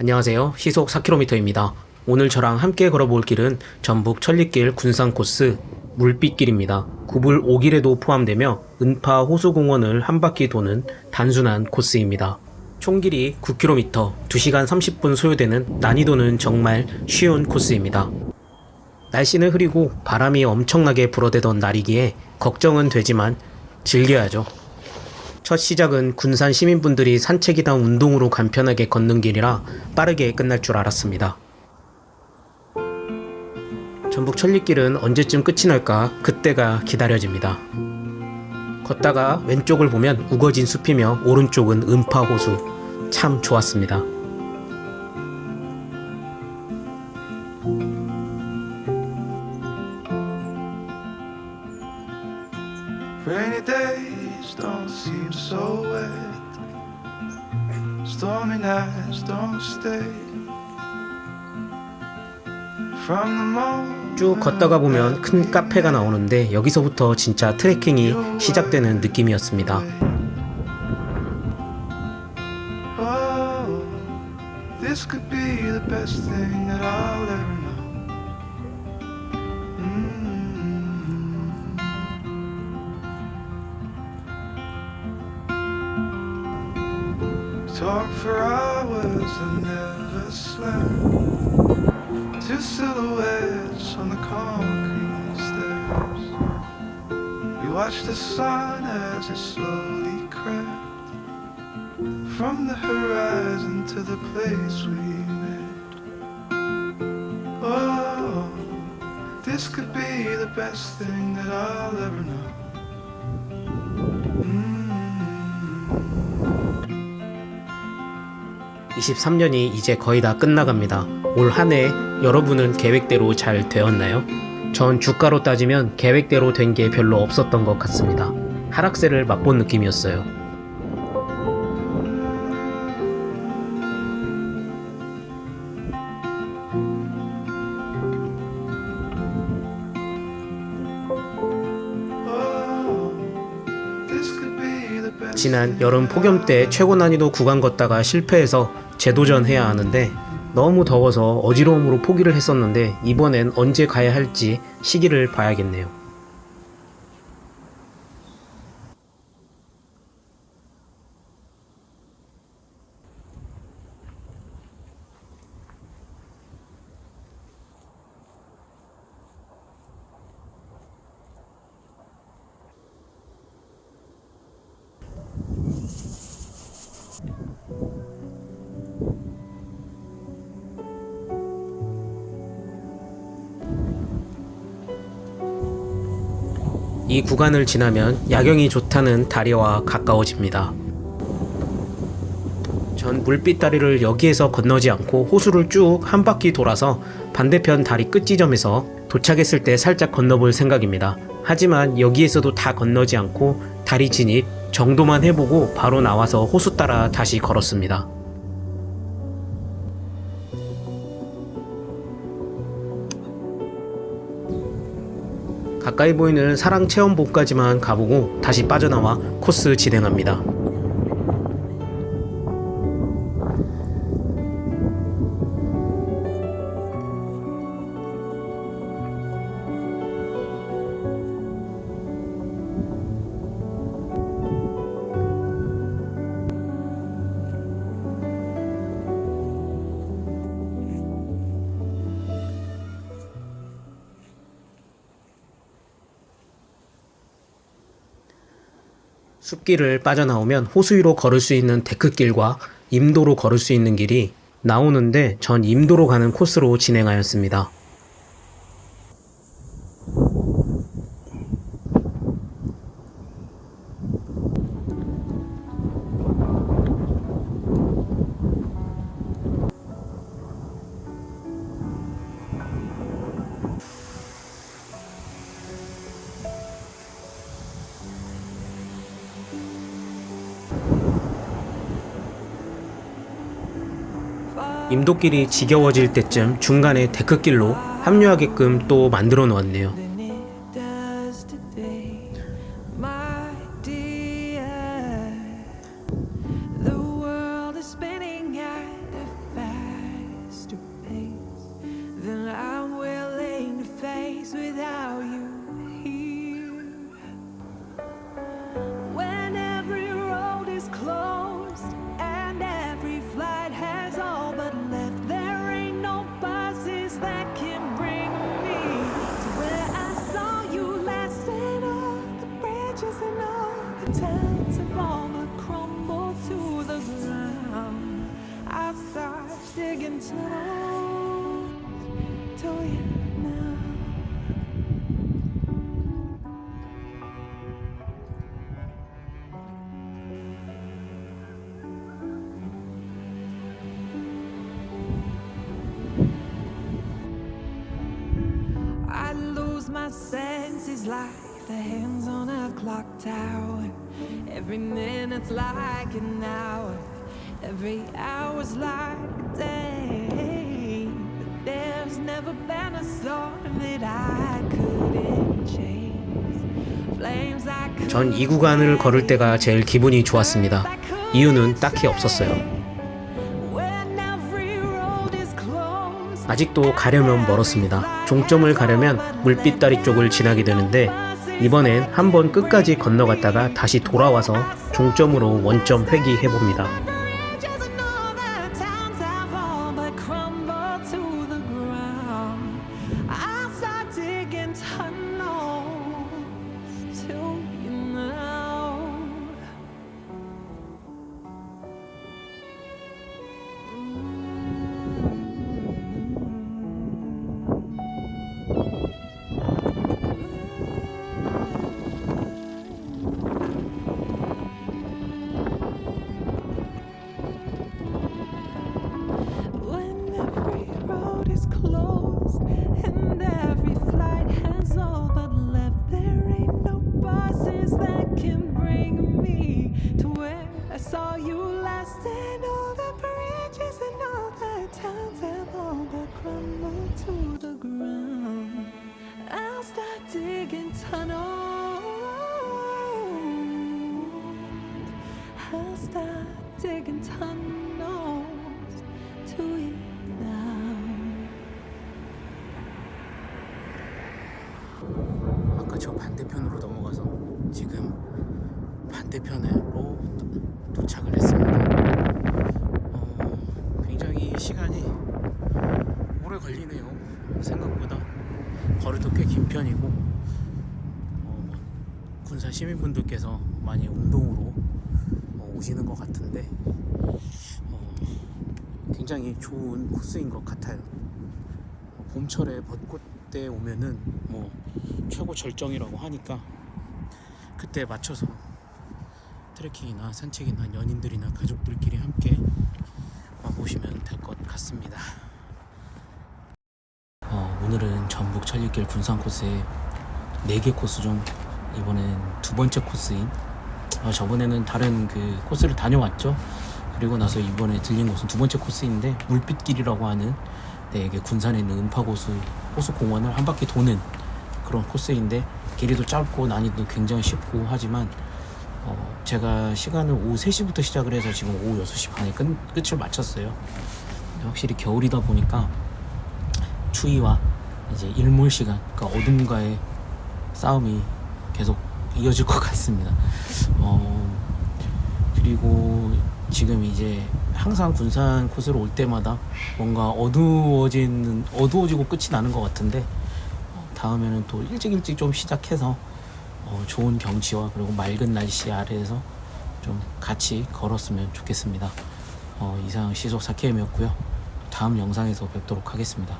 안녕하세요. 시속 4km입니다. 오늘 저랑 함께 걸어볼 길은 전북 천리길 군산 코스 물빛길입니다. 구불 5길에도 포함되며 은파 호수공원을 한 바퀴 도는 단순한 코스입니다. 총 길이 9km, 2시간 30분 소요되는 난이도는 정말 쉬운 코스입니다. 날씨는 흐리고 바람이 엄청나게 불어대던 날이기에 걱정은 되지만 즐겨야죠. 첫 시작은 군산 시민분들이 산책이나 운동으로 간편하게 걷는 길이라 빠르게 끝날 줄 알았습니다. 전북 천리길은 언제쯤 끝이 날까 그때가 기다려집니다. 걷다가 왼쪽을 보면 우거진 숲이며 오른쪽은 음파호수. 참 좋았습니다. Days don't seem so wet. Stormy nights don't stay. From the moment 쭉 걷다가 보면 큰 카페가 나오는데 여기서부터 진짜 트레킹이 시작되는 느낌이었습니다. Oh, for hours and never slept. Two silhouettes on the concrete stairs. We watched the sun as it slowly crept from the horizon to the place we met. Oh, this could be the best thing that I'll ever know. 23년이 이제 거의 다 끝나갑니다. 올 한 해 여러분은 계획대로 잘 되었나요? 전 주가로 따지면 계획대로 된 게 별로 없었던 것 같습니다. 하락세를 맛본 느낌이었어요. 지난 여름 폭염 때 최고 난이도 구간 걷다가 실패해서 재도전해야 하는데 너무 더워서 어지러움으로 포기를 했었는데 이번엔 언제 가야 할지 시기를 봐야겠네요. 이 구간을 지나면 야경이 좋다는 다리와 가까워집니다. 전 물빛 다리를 여기에서 건너지 않고 호수를 쭉 한 바퀴 돌아서 반대편 다리 끝 지점에서 도착했을 때 살짝 건너볼 생각입니다. 하지만 여기에서도 다 건너지 않고 다리 진입 정도만 해보고 바로 나와서 호수 따라 다시 걸었습니다. 가까이 보이는 사랑 체험복까지만 가보고 다시 빠져나와 코스 진행합니다. 숲길을 빠져나오면 호수 위로 걸을 수 있는 데크길과 임도로 걸을 수 있는 길이 나오는데 전 임도로 가는 코스로 진행하였습니다. 임도길이 지겨워질 때쯤 중간에 데크길로 합류하게끔 또 만들어 놓았네요. Lose my senses like the hands on a clock tower. Every minute's like an hour, every hour's like a day. But there's never been a storm that I couldn't chase. Flames I 전 이 구간을 걸을 때가 제일 기분이 좋았습니다. 이유는 딱히 없었어요. 아직도 가려면 멀었습니다. 종점을 가려면 물빛다리 쪽을 지나게 되는데 이번엔 한번 끝까지 건너갔다가 다시 돌아와서 종점으로 원점 회귀해봅니다. Start digging tunnels to you now. 아까 저 반대편으로 넘어가서 지금 반대편으로 도착을 했습니다. 어, 굉장히 시간이 오래 걸리네요. 생각보다 거리도 꽤 긴 편이고 어, 군산 시민분들께서 많이 운동으로 어, 오시는 것 같은데 어, 굉장히 좋은 코스인 것 같아요. 봄철에 벚꽃 때 오면은 뭐 최고 절정이라고 하니까 그때 맞춰서 트레킹이나 산책이나 연인들이나 가족들끼리 함께 와보시면 될 것 같습니다. 어, 오늘은 전북 천리길 군산 코스에 4개 코스 중 이번엔 두 번째 코스인 어, 저번에는 다른 그 코스를 다녀왔죠. 그리고 나서 이번에 들린 곳은 두 번째 코스인데 물빛길이라고 하는 네, 이게 군산에 있는 은파고수 호수공원을 한 바퀴 도는 그런 코스인데 길이도 짧고 난이도 굉장히 쉽고 하지만 어, 제가 시간을 오후 3시부터 시작을 해서 지금 오후 6시 반에 끝, 끝을 마쳤어요. 확실히 겨울이다 보니까 추위와 이제 일몰 시간, 그러니까 어둠과의 싸움이 계속 이어질 것 같습니다. 어, 그리고 지금 이제 항상 군산 코스로 올 때마다 뭔가 어두워지는 어두워지고 끝이 나는 것 같은데 어, 다음에는 또 일찍 일찍 좀 시작해서 어, 좋은 경치와 그리고 맑은 날씨 아래에서 좀 같이 걸었으면 좋겠습니다. 어, 이상 시속 4KM이었고요. 다음 영상에서 뵙도록 하겠습니다.